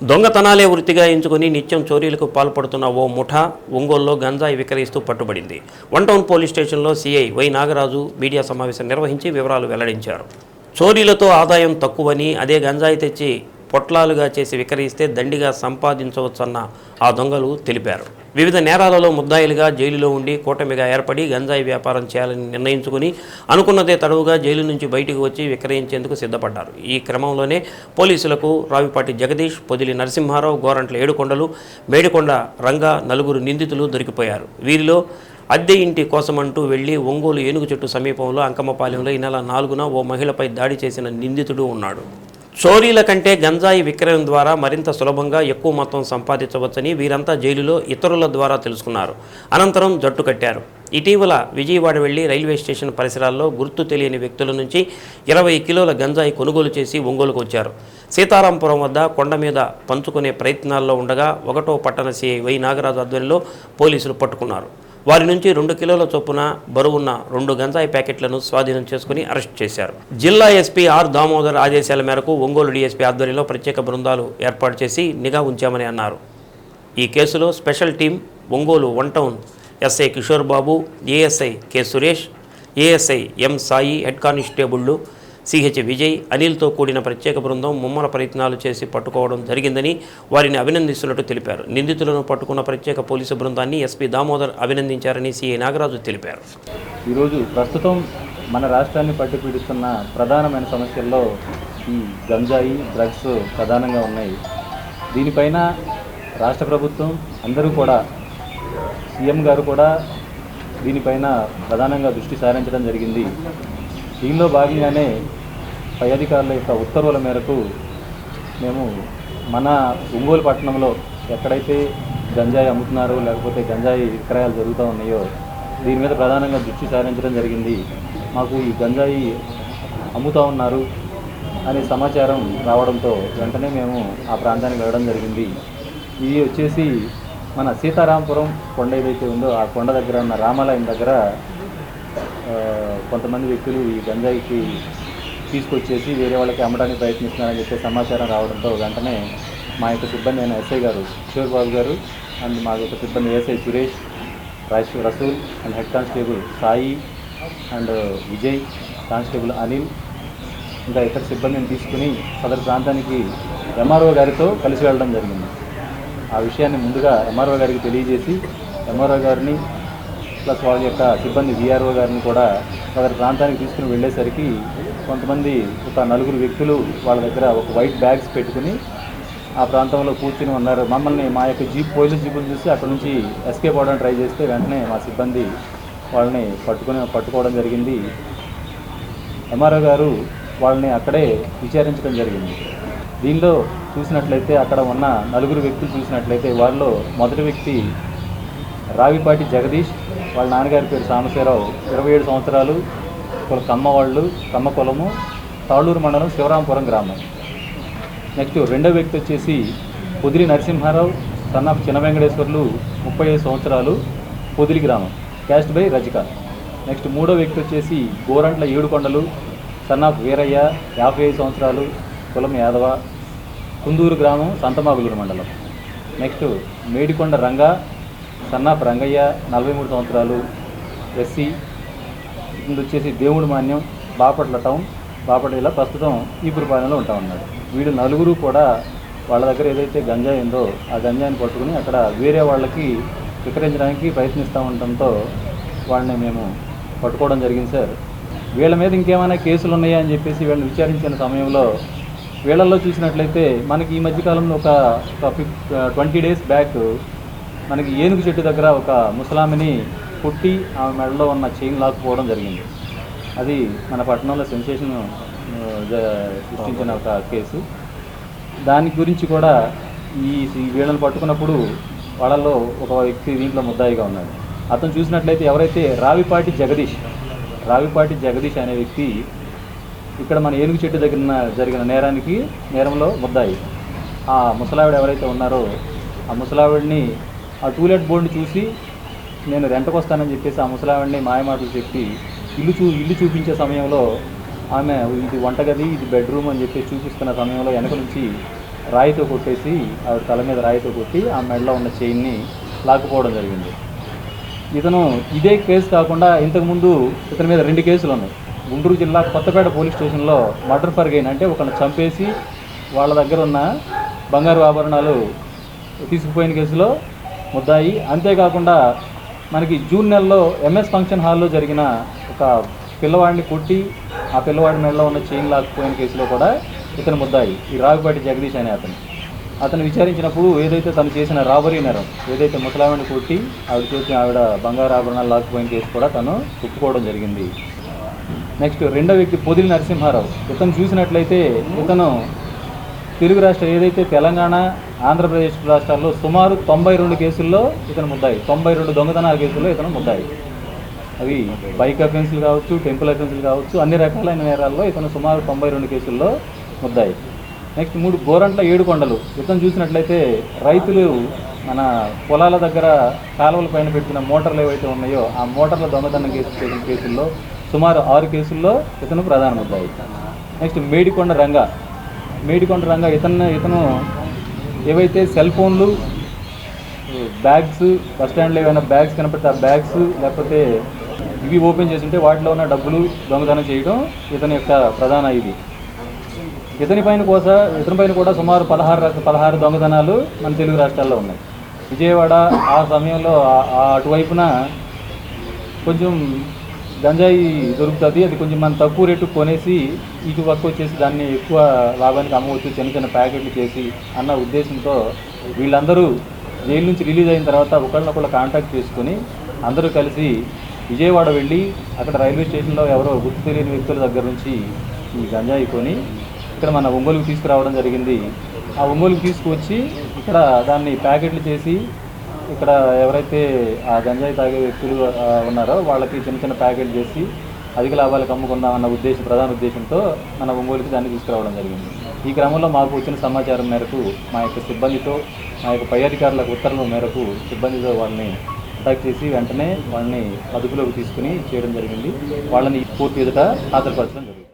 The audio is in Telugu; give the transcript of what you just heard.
దొంగతనాలే వృత్తిగా ఎంచుకుని నిత్యం చోరీలకు పాల్పడుతున్న ఓ ముఠా ఒంగోలులో గంజాయి విక్రయిస్తూ పట్టుబడింది. వన్ టౌన్ పోలీస్ స్టేషన్లో సీఐ వై నాగరాజు మీడియా సమావేశం నిర్వహించి వివరాలు వెల్లడించారు. చోరీలతో ఆదాయం తక్కువని అదే గంజాయి తెచ్చి పొట్లాలుగా చేసి విక్రయిస్తే దండిగా సంపాదించవచ్చన్న ఆ దొంగలు తెలిపారు. వివిధ నేరాలలో ముద్దాయిలుగా జైలులో ఉండి కూటమిగా ఏర్పడి గంజాయి వ్యాపారం చేయాలని నిర్ణయించుకుని అనుకున్నదే తడవుగా జైలు నుంచి బయటకు వచ్చి విక్రయించేందుకు సిద్ధపడ్డారు. ఈ క్రమంలోనే పోలీసులకు రావిపాటి జగదీష్ పొదిలి నరసింహారావు గోరంట్ల ఏడుకొండలు మేడికొండ రంగా నలుగురు నిందితులు దొరికిపోయారు. వీరిలో అద్దె ఇంటి కోసమంటూ వెళ్ళి ఒంగోలు ఏనుగు చెట్టు సమీపంలో అంకమ్మపాలెంలో ఈ నెల నాలుగున ఓ మహిళపై దాడి చేసిన నిందితుడు ఉన్నాడు. చోరీల కంటే గంజాయి విక్రయం ద్వారా మరింత సులభంగా ఎక్కువ మొత్తం సంపాదించవచ్చని వీరంతా జైలులో ఇతరుల ద్వారా తెలుసుకున్నారు. అనంతరం జట్టు కట్టారు. ఇటీవల విజయవాడ వెళ్ళి రైల్వే స్టేషన్ పరిసరాల్లో గుర్తు తెలియని వ్యక్తుల నుంచి ఇరవై కిలోల గంజాయి కొనుగోలు చేసి ఒంగోలుకు వచ్చారు. సీతారాంపురం వద్ద కొండ మీద పంచుకునే ప్రయత్నాల్లో ఉండగా ఒకటో పట్టణ సిఐ వై నాగరాజు ఆధ్వర్యంలో పోలీసులు పట్టుకున్నారు. వారి నుంచి రెండు కిలోల చొప్పున బరువున్న రెండు గంజాయి ప్యాకెట్లను స్వాధీనం చేసుకుని అరెస్ట్ చేశారు. జిల్లా ఎస్పీ ఆర్ దామోదర్ ఆదేశాల మేరకు ఒంగోలు డీఎస్పీ ఆధ్వర్యంలో ప్రత్యేక బృందాలు ఏర్పాటు చేసి నిఘా ఉంచామని అన్నారు. ఈ కేసులో special team Ongole one town SI Kishore Babu ASI K Suresh ASI M Sai head కానిస్టేబుళ్ళు CH Vijay అనిల్తో కూడిన ప్రత్యేక బృందం ముమ్మర ప్రయత్నాలు చేసి పట్టుకోవడం జరిగిందని వారిని అభినందిస్తున్నట్టు తెలిపారు. నిందితులను పట్టుకున్న ప్రత్యేక పోలీసు బృందాన్ని ఎస్పీ దామోదర్ అభినందించారని సిఐ నాగరాజు తెలిపారు. ఈరోజు ప్రస్తుతం మన రాష్ట్రాన్ని పట్టుపీడిస్తున్న ప్రధానమైన సమస్యల్లో ఈ గంజాయి డ్రగ్స్ ప్రధానంగా ఉన్నాయి. దీనిపైన రాష్ట్ర ప్రభుత్వం అందరూ కూడా సీఎం గారు కూడా దీనిపైన ప్రధానంగా దృష్టి సారించడం జరిగింది. దీనిలో భాగంగానే పై అధికారుల యొక్క ఉత్తర్వుల మేరకు మేము మన ఒంగోలు పట్టణంలో ఎక్కడైతే గంజాయి అమ్ముతున్నారో లేకపోతే గంజాయి విక్రయాలు జరుగుతూ ఉన్నాయో దీని మీద ప్రధానంగా దృష్టి సారించడం జరిగింది. మాకు ఈ గంజాయి అమ్ముతూ ఉన్నారు అనే సమాచారం రావడంతో వెంటనే మేము ఆ ప్రాంతానికి వెళ్ళడం జరిగింది. ఇది వచ్చేసి మన సీతారాంపురం కొండ ఏదైతే ఉందో ఆ కొండ దగ్గర ఉన్న రామాలయం దగ్గర కొంతమంది వ్యక్తులు ఈ గంజాయికి తీసుకొచ్చేసి వేరే వాళ్ళకి అమ్మడానికి ప్రయత్నిస్తున్నారని చెప్పే సమాచారం రావడంతో వెంటనే మా యొక్క సిబ్బంది అయిన ఎస్ఐ గారు కిషోర్ బాబు గారు అండ్ మా యొక్క సిబ్బంది SI Suresh Raj Rasool and head constable Sai and Vijay constable Anil ఇంకా ఇతర సిబ్బందిని తీసుకుని సదరు ప్రాంతానికి ఎంఆర్ఓ గారితో కలిసి వెళ్ళడం జరిగింది. ఆ విషయాన్ని ముందుగా ఎంఆర్ఓ గారికి తెలియజేసి ఎంఆర్ఓ గారిని ప్లస్ వాళ్ళ యొక్క సిబ్బంది విఆర్ఓ గారిని కూడా సదరు ప్రాంతానికి తీసుకుని వెళ్ళేసరికి కొంతమంది ఒక నలుగురు వ్యక్తులు వాళ్ళ దగ్గర ఒక వైట్ బ్యాగ్స్ పెట్టుకుని ఆ ప్రాంతంలో కూర్చుని ఉన్నారు. మమ్మల్ని మా యొక్క జీప్ పోలీసు జీపులు చూసి అక్కడ నుంచి ఎస్కేప్ అవ్వడానికి ట్రై చేస్తే వెంటనే మా సిబ్బంది వాళ్ళని పట్టుకుని పట్టుకోవడం జరిగింది. ఎంఆర్ఓ గారు వాళ్ళని అక్కడే విచారించడం జరిగింది. దీనిలో చూసినట్లయితే అక్కడ ఉన్న నలుగురు వ్యక్తులు చూసినట్లయితే వారిలో మొదటి వ్యక్తి రావిపాటి జగదీష్ వాళ్ళ నాన్నగారి పేరు సామశేరావు ఇరవై ఏడు సంవత్సరాలు కమ్మ వాళ్ళు కమ్మ కులము తాళూరు మండలం శివరాంపురం గ్రామం. నెక్స్ట్ రెండో వ్యక్తి వచ్చేసి పొదిలి నరసింహారావు సన్ ఆఫ్ చిన్న వెంకటేశ్వర్లు ముప్పై ఐదు సంవత్సరాలు పొదిలి గ్రామం క్యాస్ట్ బై రజిక. నెక్స్ట్ మూడో వ్యక్తి వచ్చేసి గోరంట్ల ఏడుకొండలు సన్ ఆఫ్ వీరయ్య యాభై ఐదు సంవత్సరాలు కులం యాదవ కుందూరు గ్రామం సంతమాగులూరు మండలం. Next Medikonda Ranga son of Rangaiah నలభై మూడు సంవత్సరాలు ఎస్సీ ఇది వచ్చేసి దేవుడు మాన్యం బాపట్ల టౌన్ బాపట్ల జిల్లా ప్రస్తుతం ఈపురపాలెంలో ఉంటా ఉన్నాడు. వీళ్ళు నలుగురు కూడా వాళ్ళ దగ్గర ఏదైతే గంజాయి ఉందో ఆ గంజాయిని పట్టుకుని అక్కడ వేరే వాళ్ళకి విక్రయించడానికి ప్రయత్నిస్తూ ఉండటంతో వాళ్ళని మేము పట్టుకోవడం జరిగింది సార్. వీళ్ళ మీద ఇంకేమైనా కేసులు ఉన్నాయా అని చెప్పేసి వీళ్ళని విచారించిన సమయంలో వీళ్ళల్లో చూసినట్లయితే మనకి ఈ మధ్యకాలంలో ఒక ఒక ఫిఫ్ ట్వంటీ డేస్ బ్యాక్ మనకి ఏనుగు చెట్టు దగ్గర ఒక ముసలామిని పుట్టి ఆమె మెడలో ఉన్న చైన్ లాక్కుపోవడం జరిగింది. అది మన పట్టణంలో సెన్సేషన్ సృష్టించిన ఒక కేసు. దాని గురించి కూడా ఈ వీళ్ళని పట్టుకున్నప్పుడు వాళ్ళలో ఒక వ్యక్తి దీంట్లో ముద్దాయిగా ఉన్నాడు. అతను చూసినట్లయితే ఎవరైతే రావిపాటి జగదీష్ రావిపాటి జగదీష్ అనే వ్యక్తి ఇక్కడ మన ఏనుగు చెట్టు దగ్గర ఉన్న- జరిగిన నేరానికి నేరంలో ముద్దాయి. ఆ ముసలావిడ ఎవరైతే ఉన్నారో ఆ ముసలావిడిని ఆ టూలెట్ బోర్డుని చూసి నేను రెంట్కి వస్తానని చెప్పేసి ఆ ముసలావిడిని మాయమాటలు చెప్పి ఇల్లు చూ ఇల్లు చూపించే సమయంలో ఆమె ఇది వంటగది ఇది బెడ్రూమ్ అని చెప్పి చూపిస్తున్న సమయంలో వెనక నుంచి రాయితో కొట్టేసి ఆవిడ తల మీద రాయితో కొట్టి ఆ మెడలో ఉన్న చైన్ని లాక్కుపోవడం జరిగింది. ఇతను ఇదే కేసు కాకుండా ఇంతకుముందు ఇతని మీద రెండు కేసులు ఉన్నాయి. గుంటూరు జిల్లా కొత్తపేట పోలీస్ స్టేషన్లో మర్డర్ ఫర్ గెయిన్ అంటే ఒకరిని చంపేసి వాళ్ళ దగ్గర ఉన్న బంగారు ఆభరణాలు తీసుకుపోయిన కేసులో ముద్దాయి. అంతేకాకుండా మనకి జూన్ నెలలో ఎంఎస్ ఫంక్షన్ హాల్లో జరిగిన ఒక పిల్లవాడిని కొట్టి ఆ పిల్లవాడి మెడలో ఉన్న చైన్ లాక్కుపోయిన కేసులో కూడా ఇతను ముద్దాయి. ఈ రావిపాటి జగదీష్ అనే అతను. అతను విచారించినప్పుడు ఏదైతే తను చేసిన రాబరీ నేరం ఏదైతే ముసలావిని కొట్టి ఆవిడ చేసిన ఆవిడ బంగారు ఆభరణాలు లాక్కుపోయిన కేసు కూడా తను ఒప్పుకోవడం జరిగింది. నెక్స్ట్ రెండో వ్యక్తి పొదిలి నరసింహారావు. ఇతను చూసినట్లయితే ఇతను తెలుగు రాష్ట్ర ఏదైతే తెలంగాణ ఆంధ్రప్రదేశ్ రాష్ట్రాల్లో సుమారు తొంభై రెండు కేసుల్లో ఇతను ముద్దాయి. తొంభై రెండు దొంగతనాల కేసుల్లో ఇతను ముద్దాయి. అవి బైక్ అఫెన్స్లు కావచ్చు టెంపుల్ అఫెన్స్లు కావచ్చు అన్ని రకాలైన నేరాల్లో ఇతను సుమారు తొంభై రెండు కేసుల్లో ముద్దాయి. నెక్స్ట్ మూడు గోరంట్ల ఏడు కొండలు. ఇతను చూసినట్లయితే రైతులు మన పొలాల దగ్గర కాలువల పైన పెట్టిన మోటార్లు ఏవైతే ఉన్నాయో ఆ మోటార్ల దొంగతనం కేసు చేసిన కేసుల్లో సుమారు ఆరు కేసుల్లో ఇతను ప్రధాన ముద్దాయి. నెక్స్ట్ మేడికొండ రంగ. మేడికొండ రంగ ఇతను ఇతను ఏవైతే సెల్ ఫోన్లు బ్యాగ్స్ బస్ స్టాండ్లో ఏమైనా బ్యాగ్స్ కనపడితే ఆ బ్యాగ్స్ లేకపోతే ఇవి ఓపెన్ చేస్తుంటే వాటిలో ఉన్న డబ్బులు దొంగతనం చేయడం ఇతని యొక్క ప్రధాన ఇది. ఇతని పైన కోస ఇతని పైన కూడా సుమారు పదహారు పదహారు దొంగతనాలు మన తెలుగు రాష్ట్రాల్లో ఉన్నాయి. విజయవాడ ఆ సమయంలో ఆ అటువైపున కొంచెం గంజాయి దొరుకుతుంది. అది కొంచెం మనం తక్కువ రేటు కొనేసి ఇటు వర్క్ వచ్చేసి దాన్ని ఎక్కువ లాభానికి అమ్మవచ్చు చిన్న చిన్న ప్యాకెట్లు చేసి అన్న ఉద్దేశంతో వీళ్ళందరూ జైలు నుంచి రిలీజ్ అయిన తర్వాత ఒకళ్ళనొకళ్ళు కాంటాక్ట్ చేసుకొని అందరూ కలిసి విజయవాడ వెళ్ళి అక్కడ రైల్వే స్టేషన్లో ఎవరో గుర్తు తెలియని వ్యక్తుల దగ్గర నుంచి ఈ గంజాయి కొని ఇక్కడ మన ఒంగోలుకు తీసుకురావడం జరిగింది. ఆ ఒంగోలుకు తీసుకువచ్చి ఇక్కడ దాన్ని ప్యాకెట్లు చేసి ఇక్కడ ఎవరైతే ఆ గంజాయి తాగే వ్యక్తులు ఉన్నారో వాళ్ళకి చిన్న చిన్న ప్యాకెట్ చేసి అధిక లాభాలకు అమ్ముకుందాం అన్న ఉద్దేశం ప్రధాన ఉద్దేశంతో మన ఒంగోలుకి దాన్ని తీసుకురావడం జరిగింది. ఈ క్రమంలో మాకు వచ్చిన సమాచారం మేరకు మా యొక్క సిబ్బందితో మా యొక్క పై అధికారుల ఉత్తర్వుల మేరకు సిబ్బందితో వాళ్ళని అటాక్ చేసి వెంటనే వాళ్ళని అదుపులోకి తీసుకుని చేయడం జరిగింది. వాళ్ళని పూర్తి ఎదుట హాజరుపరచడం జరిగింది.